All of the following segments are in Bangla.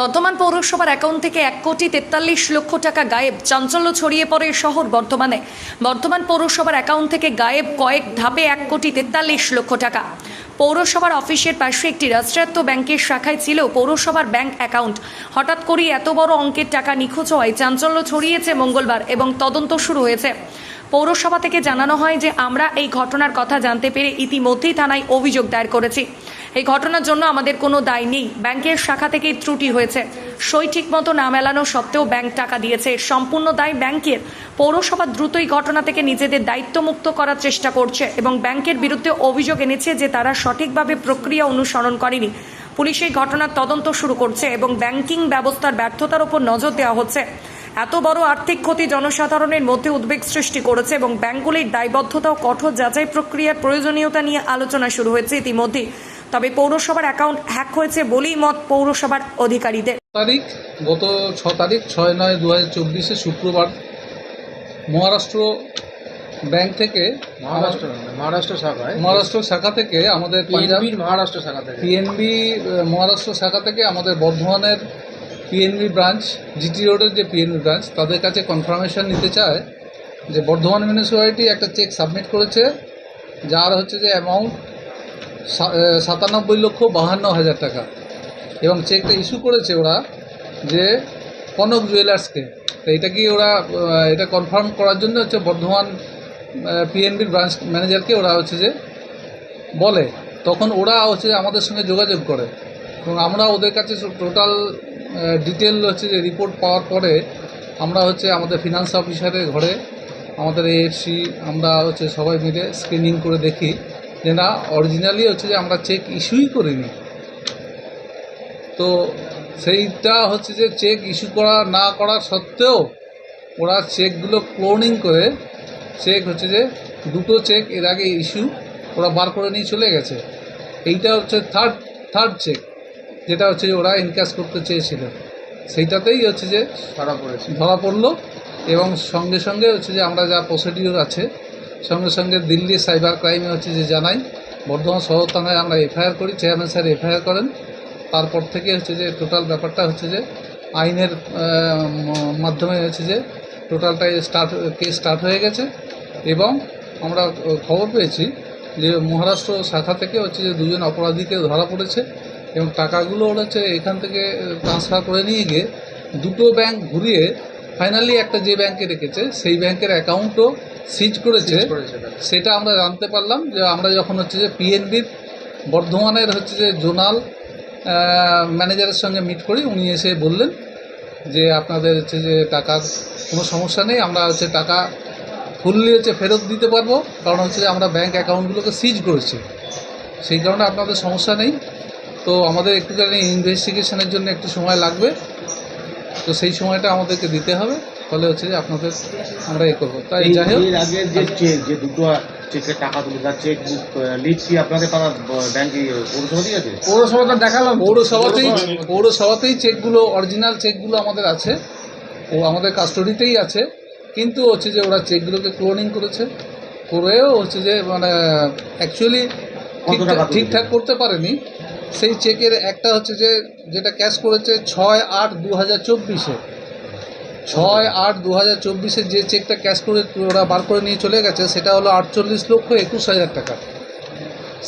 বর্ধমান পৌরসভার অ্যাকাউন্ট থেকে এক কোটি তেতাল্লিশ লক্ষ টাকা গায়েব। চাঞ্চল্য ছড়িয়ে পড়ে শহর বর্ধমানে। বর্ধমান পৌরসভার অ্যাকাউন্ট থেকে গায়েব কয়েক ধাপে এক কোটি তেতাল্লিশ লক্ষ টাকা। পৌরসভার অফিসের পাশে একটি রাষ্ট্রায়ত্ত ব্যাংকের শাখায় ছিল পৌরসভার ব্যাংক অ্যাকাউন্ট হঠাৎ করেই এত বড় অঙ্কের টাকা নিখোঁজ হওয়ায় চাঞ্চল্য ছড়িয়েছে মঙ্গলবার এবং তদন্ত শুরু হয়েছে। পৌরসভা থেকে জানানো হয় যে আমরা এই ঘটনার কথা জানতে পেরে ইতিমধ্যেই থানায় অভিযোগ দায়ের করেছি। এই ঘটনার জন্য আমাদের কোনো দায় নেই। ব্যাংকের শাখা থেকেই ত্রুটি হয়েছে। সই ঠিকমতো না মেলানো সত্ত্বেও ব্যাংক টাকা দিয়েছে। সম্পূর্ণ দায় ব্যাংকের। পৌরসভা দ্রুতই ঘটনা থেকে নিজেদের দায়িত্বমুক্ত করার চেষ্টা করছে এবং ব্যাংকের বিরুদ্ধে অভিযোগ এনেছে যে তারা সঠিকভাবে প্রক্রিয়া অনুসরণ করেনি। পুলিশ এই ঘটনার তদন্ত শুরু করছে এবং ব্যাংকিং ব্যবস্থার ব্যর্থতার উপর নজর দেওয়া হচ্ছে। এত বড় আর্থিক ক্ষতি জনসাধারণের মধ্যে উদ্বেগ সৃষ্টি করেছে এবং ব্যাংকগুলির দায়বদ্ধতা ও কঠোর যাচাই প্রক্রিয়ার প্রয়োজনীয়তা নিয়ে আলোচনা শুরু হয়েছে ইতিমধ্যেই। তবে পৌরসভার অ্যাকাউন্ট হ্যাক হয়েছে বলেই মত পৌরসভার অধিকারীদের। তারিখ গত ছ তারিখ ছয় নয় দু হাজার চব্বিশে শুক্রবার মহারাষ্ট্র ব্যাংক থেকে মহারাষ্ট্র মহারাষ্ট্র শাখায় মহারাষ্ট্র শাখা থেকে আমাদের পাঞ্জাব পিএনবির মহারাষ্ট্র শাখা থেকে। পিএনবি মহারাষ্ট্র শাখা থেকে আমাদের বর্ধমানের পিএনবি ব্রাঞ্চ জিটি রোডের যে পিএনবি ব্রাঞ্চ তাদের কাছে কনফার্মেশন নিতে চায় যে বর্ধমান মিউনিসিপ্যালিটি একটা চেক সাবমিট করেছে, যার হচ্ছে যে অ্যামাউন্ট সাতানব্বই লক্ষ বাহান্ন হাজার টাকা। এবং চেকটা ইস্যু করেছে ওরা যে কনক জুয়েলার্সকে তো এটা কি ওরা এটা কনফার্ম করার জন্য হচ্ছে বর্ধমান পিএনবির ব্রাঞ্চ ম্যানেজারকে ওরা হচ্ছে যে বলে। তখন ওরা হচ্ছে আমাদের সঙ্গে যোগাযোগ করে। এবং আমরা ওদের কাছে টোটাল ডিটেল হচ্ছে যে রিপোর্ট পাওয়ার পরে আমরা হচ্ছে আমাদের ফিনান্স অফিসারের ঘরে, আমাদের এএফসি আমরা হচ্ছে সবাই মিলে স্ক্রিনিং করে দেখি যে না অরিজিনালি হচ্ছে যে আমরা চেক ইস্যুই করিনি। তো সেইটা হচ্ছে যে চেক ইস্যু করা, না করা সত্ত্বেও ওরা চেকগুলো ক্লোনিং করে চেক হচ্ছে যে দুটো চেক এর আগে ইস্যু ওরা বার করে নিয়ে চলে গেছে। এইটা হচ্ছে থার্ড থার্ড চেক যেটা হচ্ছে যে ওরা ইনক্যাশ করতে চেয়েছিল। সেইটাতেই হচ্ছে যে ধরা পড়েছে। ধরা পড়ল এবং সঙ্গে সঙ্গে হচ্ছে যে আমরা যা প্রসিডিওর আছে সঙ্গে সঙ্গে দিল্লি সাইবার ক্রাইমে হচ্ছে যে জানাই বর্ধমান শহর থানায় আমরা এফআইআর করি চেয়ারম্যান স্যার এফআইআর করেন। তারপর থেকে হচ্ছে যে টোটাল ব্যাপারটা হচ্ছে যে আইনের মাধ্যমে হচ্ছে যে টোটালটাই স্টার্ট কেস স্টার্ট হয়ে গেছে এবং আমরা খবর পেয়েছি যে মহারাষ্ট্র শাখা থেকে হচ্ছে যে দুজন অপরাধীকে ধরা পড়েছে। এবং টাকাগুলো ওরা হচ্ছে এখান থেকে ট্রান্সফার করে নিয়ে গিয়ে দুটো ব্যাংক ঘুরিয়ে ফাইনালি একটা যে ব্যাংকে রেখেছে সেই ব্যাংকের অ্যাকাউন্টও সিজ করেছে। সেটা আমরা জানতে পারলাম যে আমরা যখন হচ্ছে যে পিএনবির বর্ধমানের হচ্ছে যে জোনাল ম্যানেজারের সঙ্গে মিট করি উনি এসে বললেন যে আপনাদের হচ্ছে যে টাকার কোনো সমস্যা নেই আমরা হচ্ছে টাকা ফুললি হচ্ছে ফেরত দিতে পারব কারণ হচ্ছে যে আমরা ব্যাংক অ্যাকাউন্টগুলোকে সিজ করেছি। সেই কারণে আপনাদের সমস্যা নেই। তো আমাদের একটুখানি ইনভেস্টিগেশনের জন্য একটু সময় লাগবে। তো সেই সময়টা আমাদেরকে দিতে হবে। ফলে হচ্ছে যে আপনাদের আমরা এ করব। তাই যাই হোক। এর আগে যে চেক যে দুটো চেকের টাকা তুলে তার চেক বুক কি আপনাদের পাড়া ব্যাংকে পৌরসভা দিয়ে আছে? পৌরসভাটা দেখালাম। পৌরসভাতেই পৌরসভাতেই চেকগুলো অরিজিনাল চেকগুলো আমাদের আছে। ও আমাদের কাস্টডিতেই আছে। কিন্তু হচ্ছে যে ওরা চেকগুলোকে ক্লোনিং করেছে। করেও হচ্ছে যে মানে অ্যাকচুয়ালি টাকা ঠিকঠাক করতে পারেনি। সেই চেকের একটা হচ্ছে যে যেটা ক্যাশ করেছে ছয় আট দু হাজার চব্বিশে। ছয় আট দু হাজার চব্বিশে যে চেকটা ক্যাশ করে ওরা বার করে নিয়ে চলে গেছে সেটা হলো আটচল্লিশ লক্ষ একুশ হাজার টাকা।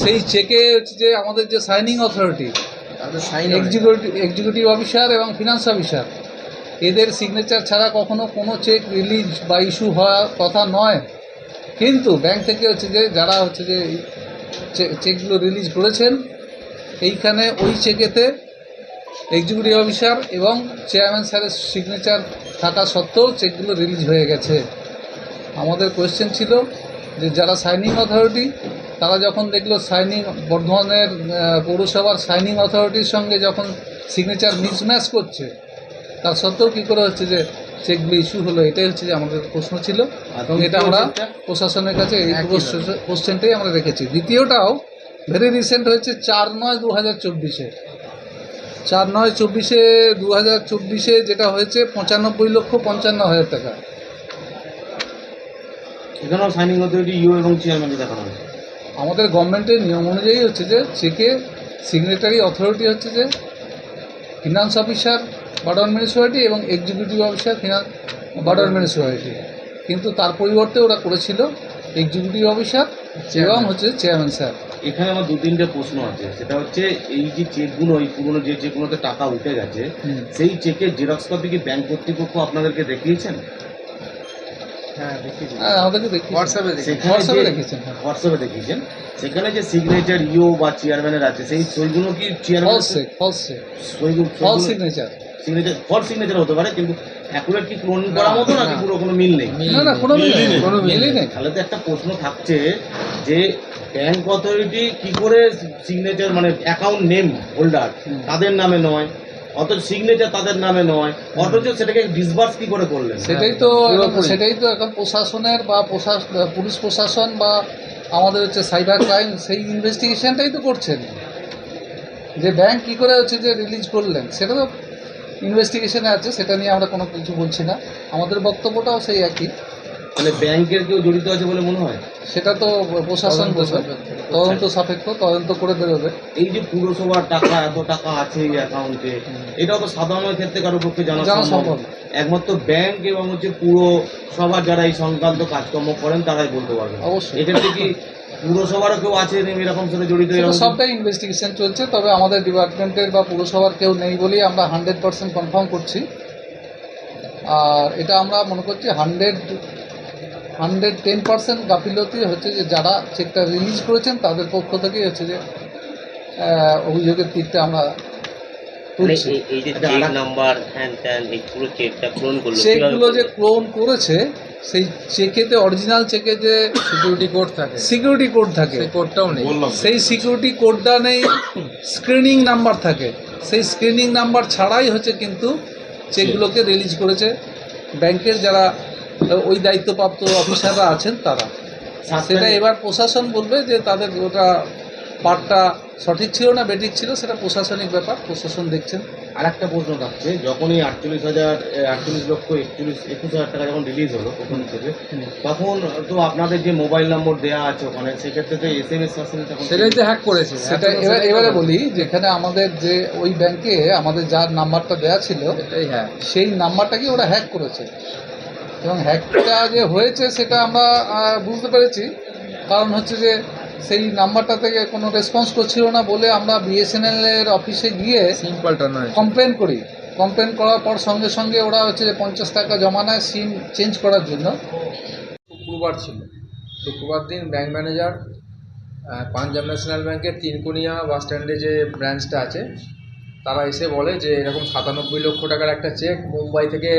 সেই চেকে হচ্ছে যে আমাদের যে signing authority executive executive officer এবং ফিনান্স অফিসার এদের সিগনেচার ছাড়া কখনো কোনো চেক রিলিজ বা ইস্যু হওয়ার কথা নয়। কিন্তু ব্যাংক থেকে হচ্ছে যে যারা হচ্ছে যে চেকগুলো রিলিজ করেছেন এইখানে ওই চেকেতে এক্সিকিউটিভ অফিসার এবং চেয়ারম্যান স্যারের সিগনেচার থাকা সত্ত্বেও চেকগুলো রিলিজ হয়ে গেছে। আমাদের কোয়েশ্চেন ছিল যে যারা সাইনিং অথরিটি তারা যখন দেখল সাইনিং বর্ধমানের পৌরসভার সাইনিং অথরিটির সঙ্গে যখন সিগনেচার মিসম্যাচ করছে তার সত্ত্বেও কী করে হচ্ছে যে চেকগুলো ইস্যু হলো? এটাই হচ্ছে যে আমাদের প্রশ্ন ছিল। এবং এটা আমরা প্রশাসনের কাছে এই কোশ্চেনটাই আমরা রেখেছি। দ্বিতীয়টাও ভেরি রিসেন্ট হয়েছে চার নয় দু হাজার চব্বিশে। চার নয় চব্বিশে দু হাজার চব্বিশে যেটা হয়েছে পঁচানব্বই লক্ষ পঞ্চান্ন হাজার টাকা। এখানেও সাইনিং অথরিটি ইউ এবং চেয়ারম্যানকে দেখানো হয়েছে। আমাদের গভর্নমেন্টের নিয়ম অনুযায়ী হচ্ছে যে চেকে সিগনেটারি অথরিটি হচ্ছে যে ফিনান্স অফিসার বর্ডার মিউনিসিপ্যালিটি এবং executive officer finance Burdwan municipality কিন্তু তার পরিবর্তে ওরা করেছিল এক্সিকিউটিভ অফিসার এবং হচ্ছে চেয়ারম্যান স্যার এখানে আমার দু তিনটে প্রশ্ন আছে। সেটা হচ্ছে এই যে চেকগুলো এই পুরনো যে চেকগুলোতে টাকা উঠে গেছে সেই চেকের জেরক্স কপি কি ব্যাংক কর্তৃপক্ষ আপনাদেরকে দেখিয়েছেন? হ্যাঁ হ্যাঁ হোয়াটসঅ্যাপে দেখেছেন, হ্যাঁ। হোয়াটসঅ্যাপে দেখিয়েছেন। সেখানে যে সিগনেচার ইও বা চেয়ারম্যানের আছে সেই সইগুলো কি chairman signature signature false signature হতে পারে কিন্তু অ্যাকুরেট কি ক্লোন করা মতো নাকি পুরো কোনো মিল নেই? না না কোনো মিল নেই। কোনো মিলই নেই। তাহলে তো একটা প্রশ্ন থাকছে যে ব্যাংক অথরিটি কি করে সিগনেচার মানে অ্যাকাউন্ট নেম হোল্ডার তাদের নামে নয় অথচ সিগনেচার তাদের নামে নয় অথচ সেটাকে ডিসবার্স কি করে করলেন? সেটাই তো এখন- সেটাই তো এখন প্রশাসনের বা প্রশাস- পুলিশ প্রশাসন বা আমাদের হচ্ছে সাইবার ক্রাইম সেই ইনভেস্টিগেশনটাই তো করছেন। যে ব্যাংক কী করে হচ্ছে যে রিলিজ করলেন সেটা তো ইনভেস্টিগেশনে আছে সেটা নিয়ে আমরা কোনো কিছু বলছি না। আমাদের বক্তব্যটাও সেই একই। মানে ব্যাংকের কেউ জড়িত আছে বলে মনে হয়? সেটা তো প্রশাসন তদন্ত সাপেক্ষ। তদন্ত করে বেরোবে। এই যে পুরসভার টাকা এত টাকা আছে এই অ্যাকাউন্টে এটাও তো সাধারণ ক্ষেত্রে কারোর পক্ষে জানা সম্ভব। একমাত্র ব্যাংক এবং হচ্ছে পুরসভার যারা এই সংক্রান্ত কাজকর্ম করেন তারাই বলতে পারবেন অবশ্যই। এক্ষেত্রে কি পুরসভারও কেউ আছে এরকম সাথে জড়িত সবটাই ইনভেস্টিগেশন চলছে তবে আমাদের ডিপার্টমেন্টের বা পুরসভার কেউ নেই বলেই আমরা হান্ড্রেড পার্সেন্ট কনফার্ম করছি। আর এটা আমরা মনে করছি হান্ড্রেড হান্ড্রেড টেন পার্সেন্ট গাফিলতি হচ্ছে যে যারা চেকটা রিলিজ করেছেন তাদের পক্ষ থেকেই হচ্ছে যে অভিযোগের তীরটা আমরা মানে চেকগুলো যে? ক্লোন করেছে সেই চেকেতে অরিজিনাল চেকে যে সিকিউরিটি কোড থাকে। সিকিউরিটি কোড থাকে। সেই কোডটাও নেই। সেই সিকিউরিটি কোডটা নেই স্ক্রিনিং নাম্বার থাকে। সেই স্ক্রিনিং নাম্বার ছাড়াই হচ্ছে কিন্তু চেকগুলোকে রিলিজ করেছে। ব্যাংকের যারা ওই দায়িত্বপ্রাপ্ত অফিসাররা আছেন তারা। সেটা এবার প্রশাসন বলবে যে তাদের ওটা পার্টটা সঠিক ছিল না বেঠিক ছিল সেটা প্রশাসনিক ব্যাপার প্রশাসন দেখছেন। আর একটা প্রশ্ন থাকছে যখন এই আটচল্লিশ হাজার আটচল্লিশ লক্ষ একচল্লিশ একুশ হাজার টাকা যখন রিলিজ হলো প্রথম থেকে তখন তো আপনাদের যে মোবাইল নম্বর দেওয়া আছে ওখানে সেক্ষেত্রে তো এস এম এস সেটাই তো হ্যাক করেছে। সেটা এবার এবারে বলি যেখানে আমাদের যে ওই ব্যাংকে আমাদের যার নাম্বারটা দেওয়া ছিল হ্যাঁ। সেই নাম্বারটাকে ওরা হ্যাক করেছে। এবং হ্যাকটা যে হয়েছে সেটা আমরা বুঝতে পেরেছি। কারণ হচ্ছে যে সেই নাম্বারটা থেকে কোনো রেসপন্স করছিল না বলে আমরা বিএসএনএল এর অফিসে গিয়ে সিম্পলটা নয় কমপ্লেন করি। কমপ্লেন করার পর সঙ্গে সঙ্গে ওরা হচ্ছে যে পঞ্চাশ টাকা জমা নেয় সিম চেঞ্জ করার জন্য। শুক্রবার ছিল। শুক্রবার দিন ব্যাংক ম্যানেজার পাঞ্জাব ন্যাশনাল ব্যাংকের তিনকুনিয়া বাস স্ট্যান্ডে যে ব্রাঞ্চটা আছে তারা এসে বলে যে এরকম সাতানব্বই লক্ষ টাকার একটা চেক মুম্বাই থেকে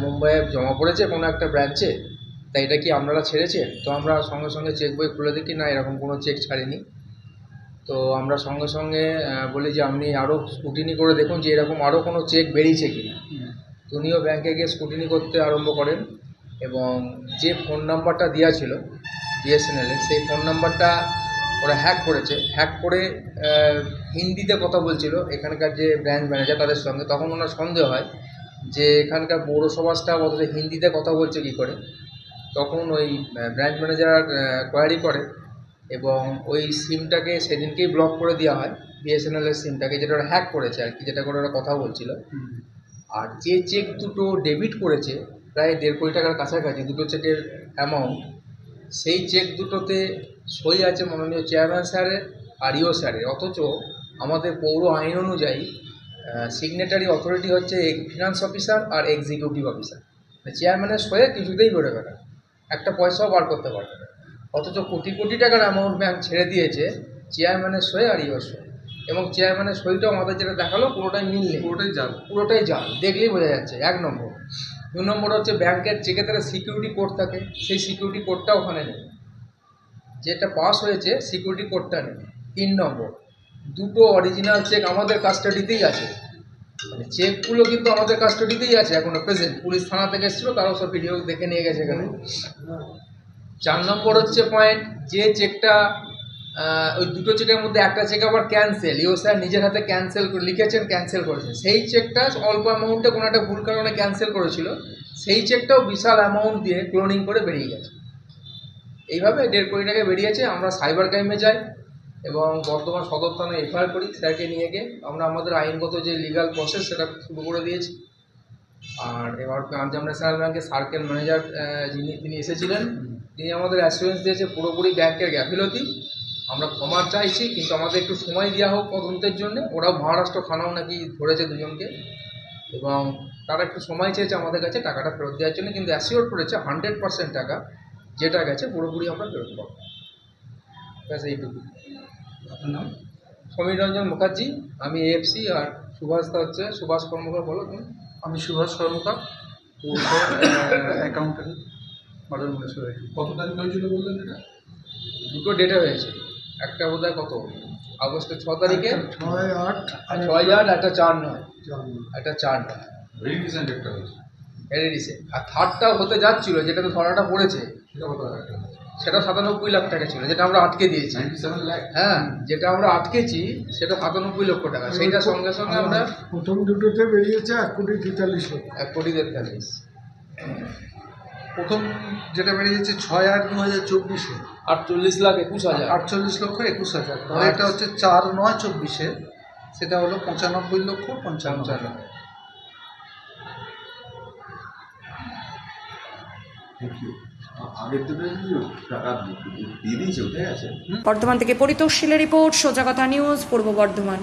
মুম্বাইয়ে জমা পড়েছে কোনো একটা ব্রাঞ্চে তাই এটা কি আপনারা ছেড়েছেন তো আমরা সঙ্গে সঙ্গে চেক বই খুলে দেখি না এরকম কোনো চেক ছাড়িনি। তো আমরা সঙ্গে সঙ্গে বলি যে আপনি আরও স্কুটিনি করে দেখুন যে এরকম আরও কোনো চেক বেরিয়েছে কি না উনিও ব্যাংকে গিয়ে স্কুটিনি করতে আরম্ভ করেন এবং যে ফোন নাম্বারটা দেওয়া ছিল বিএসএনএলের সেই ফোন নাম্বারটা ওরা হ্যাক করেছে। হ্যাক করে হিন্দিতে কথা বলছিল। এখানকার যে ব্রাঞ্চ ম্যানেজার তাদের সঙ্গে। তখন ওনার সন্দেহ হয় যে এখানকার পৌরসভা স্টাফ অথচ হিন্দিতে কথা বলছে কী করে। তখন ওই ব্রাঞ্চ ম্যানেজার কোয়ারি করে এবং ওই সিমটাকে সেদিনকেই ব্লক করে দেওয়া হয়। বিএসএনএলের সিমটাকে যেটা ওরা হ্যাক করেছে আর কি, যেটা করে ওরা কথা বলছিল। আর যে চেক দুটো ডেবিট করেছে, প্রায় দেড় কোটি টাকার কাছাকাছি, দুটো চেকের অ্যামাউন্ট সেই চেক দুটোতে সই আছে মাননীয় চেয়ারম্যান স্যারের আর ইও স্যারের। অথচ আমাদের পৌর আইন অনুযায়ী সিগনেটারি অথরিটি হচ্ছে ফিনান্স অফিসার আর এক্সিকিউটিভ অফিসার চেয়ারম্যানের সয়ে কিছুতেই বেরোবে না। একটা পয়সাও বার করতে পারবে না। অথচ কোটি কোটি টাকার অ্যামাউন্ট ব্যাংক ছেড়ে দিয়েছে চেয়ারম্যানের সয়ে আর ইও সয়ে এবং চেয়ারম্যানের সইটাও আমাদের যেটা দেখাল পুরোটাই মিল নেই। পুরোটাই জাল। পুরোটাই জাল। দেখলেই বোঝা যাচ্ছে এক নম্বর। দু নম্বর হচ্ছে ব্যাংকের চেকে তারা সিকিউরিটি কোড থাকে। সেই সিকিউরিটি কোডটা ওখানে নেই। যেটা পাস হয়েছে সিকিউরিটি কোডটা নেই। তিন নম্বর, দুটো অরিজিনাল চেক আমাদের কাস্টাডিতেই আছে। মানে চেকগুলো কিন্তু আমাদের কাস্টাডিতেই আছে এখনও প্রেজেন্ট পুলিশ থানা থেকে এসেছিল, তারাও সব ভিডিও দেখে নিয়ে গেছে এখানে। চার নম্বর হচ্ছে পয়েন্ট যে চেকটা ওই দুটো চেকের মধ্যে একটা চেক আবার ক্যান্সেল ইও স্যার নিজের হাতে ক্যান্সেল লিখেছেন ক্যান্সেল করেছেন। সেই চেকটা অল্প অ্যামাউন্টে কোনো একটা ভুল কারণে ক্যান্সেল করেছিল। সেই চেকটাও বিশাল অ্যামাউন্ট দিয়ে ক্লোনিং করে বেরিয়ে গেছে। এইভাবে দেড় কোটি টাকা বেরিয়েছে, আমরা সাইবার ক্রাইমে যাই এবং বর্তমান সদর থানায় এফআইআর করি, স্যারকে নিয়ে গিয়ে আমরা আমাদের আইনগত যে লিগাল প্রসেস সেটা শুরু করে দিয়েছি। আর এবার পাঞ্জাব ন্যাশনাল ব্যাংকের সার্কেল ম্যানেজার যিনি, তিনি এসেছিলেন, তিনি আমাদের অ্যাসুরেন্স দিয়েছে পুরোপুরি ব্যাংকের গ্যাফিলতি আমরা ক্ষমা চাইছি, কিন্তু আমাদের একটু সময় দেওয়া হোক তদন্তের জন্য। ওরাও মহারাষ্ট্র থানাও নাকি ধরেছে দুজনকে। এবং তারা একটু সময় চেয়েছে আমাদের কাছে টাকাটা ফেরত দেওয়ার জন্য, কিন্তু অ্যাসিওর করেছে হান্ড্রেড পার্সেন্ট টাকা। যেটা গেছে পুরোপুরি আমরা ফেরত পাবো ব্যাস এইটুকু। আপনার নাম? সমীর রঞ্জন মুখার্জি আমি এএফসি আর সুভাষ দা হচ্ছে সুভাষ কর্মকার বলো তুমি। আমি Subhash Karmakar accountant model municipality কত তারিখ হয়েছিল বললেন এটা? দুটো ডেটে হয়েছে। একটা বোধ হয় কত? আগস্টের ছ তারিখে? ছয় আট আর ছয় আট একটা চার নয়। একটা চার নয়। ভেরি রিসেন্ট একটা হয়েছে। এডিসে আর থার্ডটা হতে যাচ্ছিল যেটাতে ধরাটা পড়েছে সেটা সাতানব্বই লাখ টাকা ছিল যেটা আমরা আটকে দিয়েছি। হ্যাঁ যেটা আমরা আটকেছি সেটা সাতানব্বই লক্ষ টাকা। সেইটার সঙ্গে সঙ্গে আমরা প্রথম দুটোতে বেরিয়েছে এক কোটি তেতাল্লিশ লক্ষ। এক কোটি তেতাল্লিশ। প্রথম যেটা বেরিয়েছে ছয় আট দু হাজার চব্বিশে। আটচল্লিশ লাখ একুশ হাজার। আটচল্লিশ লক্ষ একুশ হাজার। এটা হচ্ছে চার নয় চব্বিশে সেটা হলো পঁচানব্বই লক্ষ পঞ্চান্ন হাজার আগের দুটো টাকা দিয়ে দিয়েছে উঠে গেছে বর্ধমান থেকে পরিতোষ শীলের রিপোর্ট সোজাগতা নিউজ পূর্ব বর্ধমান।